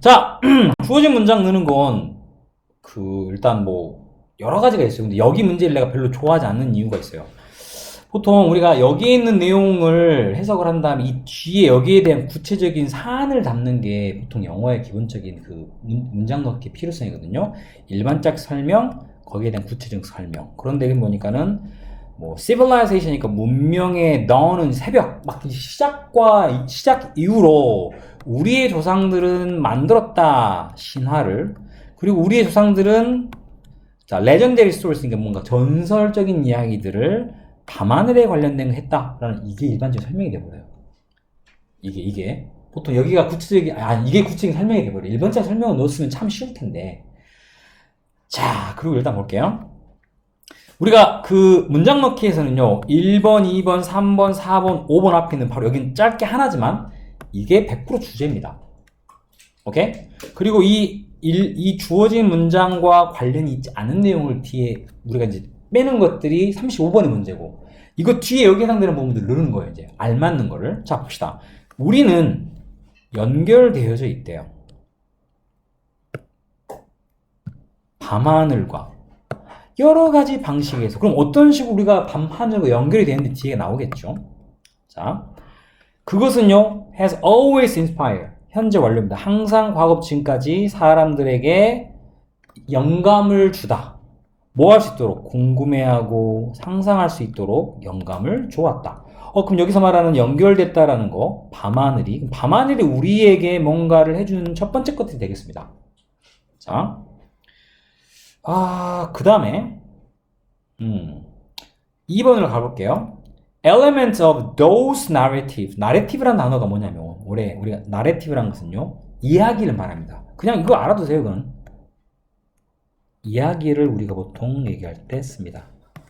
자, 주어진 문장 넣는 건, 그, 일단 뭐, 여러 가지가 있어요. 근데 여기 문제를 내가 별로 좋아하지 않는 이유가 있어요. 보통 우리가 여기에 있는 내용을 해석을 한 다음에 이 뒤에 여기에 대한 구체적인 사안을 담는 게 보통 영어의 기본적인 그 문- 문장 넣기 필요성이거든요. 일반적 설명, 거기에 대한 구체적 설명. 그런데 여기 보니까는 뭐 civilization이니까 문명의 dawn은 새벽 막 시작과 이- 시작 이후로 우리의 조상들은 만들었다 신화를 그리고 우리의 조상들은 자 레전데리 스토리스니까 뭔가 전설적인 이야기들을 밤하늘에 관련된 거 했다라는 이게 일반적인 설명이 돼버려요. 이게 이게 보통 여기가 구체적인 아 이게 구체적인 설명이 돼버려. 요 일반적 설명을 넣었으면 참 쉬울 텐데. 자 그리고 일단 볼게요. 우리가 그 문장 넣기에서는요 1번, 2번, 3번, 4번, 5번 앞에 있는 바로 여기는 짧게 하나지만 이게 100% 주제입니다. 오케이? 그리고 이, 일, 이 주어진 문장과 관련이 있지 않은 내용을 뒤에 우리가 이제 빼는 것들이 35번의 문제고 이거 뒤에 여기 해당되는 부분들 넣는 거예요 이제. 알맞는 거를. 자 봅시다. 우리는 연결되어져 있대요. 밤하늘과 여러 가지 방식에서 그럼 어떤 식으로 우리가 밤하늘과 연결이 되는지 뒤에 나오겠죠? 자 그것은요 has always inspired 현재 완료입니다 항상 과거 지금까지 사람들에게 영감을 주다 뭐 할 수 있도록 궁금해하고 상상할 수 있도록 영감을 주었다. 어, 그럼 여기서 말하는 연결됐다라는 거, 밤하늘이, 밤하늘이 우리에게 뭔가를 해주는 첫 번째 것들이 되겠습니다. 자, 아, 그 다음에, 음, 2번으로 가볼게요. Elements of those narrative. narrative란 단어가 뭐냐면, 올해 우리가 narrative란 것은요, 이야기를 말합니다. 그냥 이거 알아두세요, 그건. 이야기를 우리가 보통 얘기할 때 씁니다.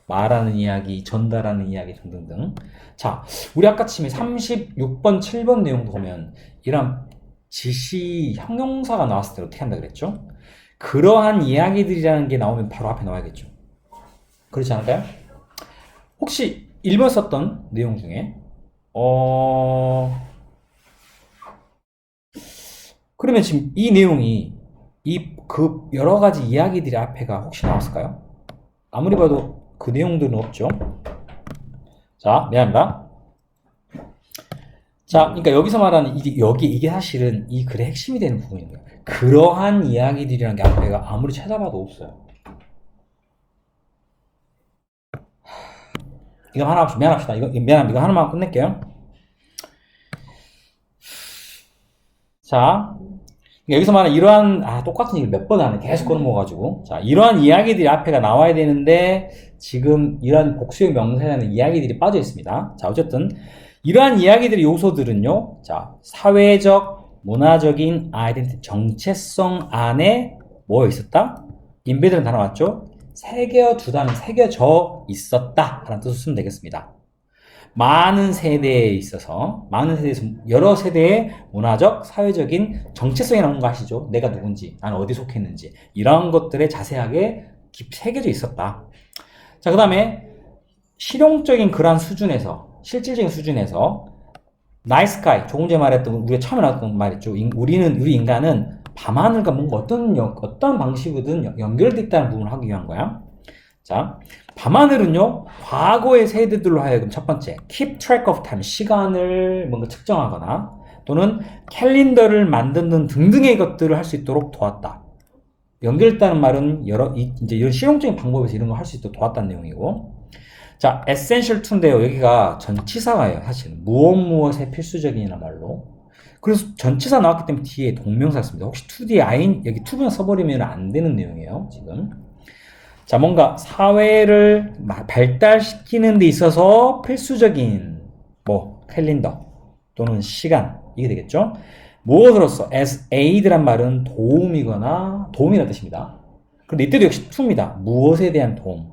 말하는 이야기, 전달하는 이야기 등등등. 자, 우리 아까 치면 36번, 7번 내용도 보면 이런 지시 형용사가 나왔을 때 어떻게 한다 그랬죠? 그러한 이야기들이라는 게 나오면 바로 앞에 나와야겠죠. 그렇지 않을까요? 혹시 1번 썼던 내용 중에 어 그러면 지금 이 내용이 이 그 여러 가지 이야기들이 앞에가 혹시 나왔을까요? 아무리 봐도 그 내용들은 없죠. 자, 미안합니다. 자, 그러니까 여기서 말하는 이게 여기 이게 사실은 이 글의 핵심이 되는 거예요. 그러한 이야기들이라는 게 앞에가 아무리 찾아봐도 없어요. 이거 하나 합시다. 미안합시다. 이거 미안합니다. 이거 하나만 끝낼게요. 자, 여기서 말하는 이러한 아 똑같은 얘기를 몇 번 하네 계속 끊어먹어가지고 자 이러한 이야기들이 앞에가 나와야 되는데 지금 이러한 복수형 명사에는 이야기들이 빠져 있습니다 자 어쨌든 이러한 이야기들의 요소들은요 자 사회적 문화적인 아이덴티 정체성 안에 뭐 있었다 인베드는 단어 맞죠 새겨 두다는 새겨져 있었다 라는 뜻을 쓰면 되겠습니다 많은 세대에 있어서 많은 세대에서 여러 세대의 문화적, 사회적인 정체성이라는 거 아시죠? 내가 누군지, 나는 어디 속했는지 이런 것들에 자세하게 깊이 새겨져 있었다. 자, 그 다음에 실용적인 그러한 수준에서 실질적인 수준에서 나이스 가이 조금 전에 말했던 우리가 처음에 나왔던 말이죠. 인- 우리는 우리 인간은 밤하늘과 뭔가 어떤 연- 어떤 방식이든 연- 연결돼 있다는 부분을 하기 위한 거야. 자, 밤하늘은요, 과거의 세대들로 하여금 첫 번째, keep track of time, 시간을 뭔가 측정하거나, 또는 캘린더를 만드는 등등의 것들을 할 수 있도록 도왔다. 연결했다는 말은 여러, 이, 제 이런 실용적인 방법에서 이런 걸 할 수 있도록 도왔다는 내용이고, 자, essential to인데요. 여기가 전치사가예요, 사실. 무엇 무엇의 필수적인이란 말로. 그래서 전치사 나왔기 때문에 뒤에 동명사 씁니다. 혹시 to 뒤에 아인, 여기 to만 써버리면 안 되는 내용이에요, 지금. 자, 뭔가 사회를 마- 발달시키는 데 있어서 필수적인 뭐 캘린더 또는 시간 이게 되겠죠. 무엇으로서 as aid란 말은 도움이거나 도움이라는 뜻입니다. 그런데 이때도 역시 to입니다. 무엇에 대한 도움.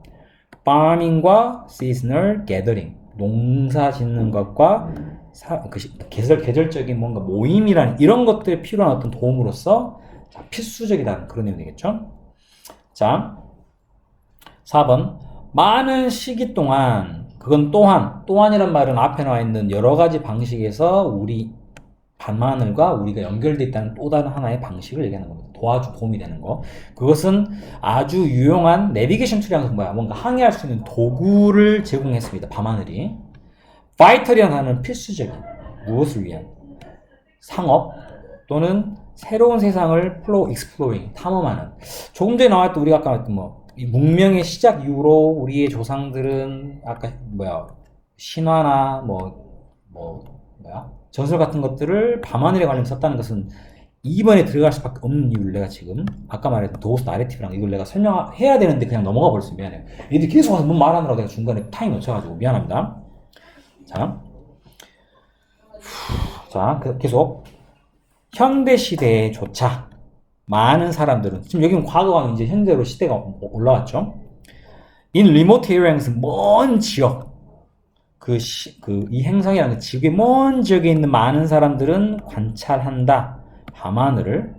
farming과 seasonal gathering 농사 짓는 것과 사- 그 시- 계절 계절적인 뭔가 모임이라는 이런 것들에 필요한 어떤 도움으로서 자, 필수적이라는 그런 내용이 되겠죠. 자, 4번 많은 시기 동안 그건 또한 또한이란 말은 앞에 나와 있는 여러 가지 방식에서 우리 밤하늘과 우리가 연결되어 있다는 또 다른 하나의 방식을 얘기하는 겁니다. 도와주 도움이 되는 거. 그것은 아주 유용한 내비게이션 툴이라는 뭐야? 뭔가 항해할 수 있는 도구를 제공했습니다. 밤하늘이. 바이털이라는 단어는 필수적인 무엇을 위한 상업 또는 새로운 세상을 플로 익스플로링 탐험하는. 조금 전에 나왔던 우리가 아까 말했던 뭐이 문명의 시작 이후로 우리의 조상들은 아까 뭐야 신화나 뭐 뭐 뭐야? 전설 같은 것들을 밤하늘에 관련 썼다는 것은 이번에 들어갈 수밖에 없는 이유를 내가 지금 아까 말했던 도스 나레티브랑 이걸 내가 설명해야 되는데 그냥 넘어가 버렸어 미안해요. 얘들이 계속 와서 뭔 말하느라고 내가 중간에 타임 놓쳐가지고 미안합니다 자, 자 그- 계속. 현대 시대에조차 많은 사람들은 지금 여기는 과거가 이제 현재로 시대가 올라왔죠. In remote areas 먼 지역. 그그이 행성이라는 지구의 먼 지역에 있는 많은 사람들은 관찰한다. 밤하늘을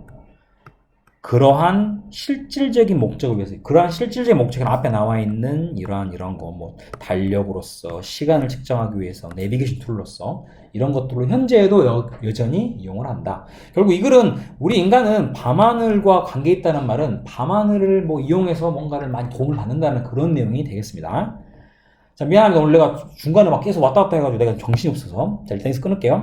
그러한 실질적인 목적을 위해서 그러한 실질적인 목적은 앞에 나와 있는 이러한 이런 거 뭐 달력으로서 시간을 측정하기 위해서 내비게이션 툴로서 이런 것들로 현재에도 여, 여전히 이용을 한다. 결국 이 글은 우리 인간은 밤하늘과 관계 있다는 말은 밤하늘을 뭐 이용해서 뭔가를 많이 도움을 받는다는 그런 내용이 되겠습니다. 자 미안합니다 오늘 내가 중간에 막 계속 왔다 갔다 해가지고 내가 정신이 없어서 자 일단 여기서 끊을게요.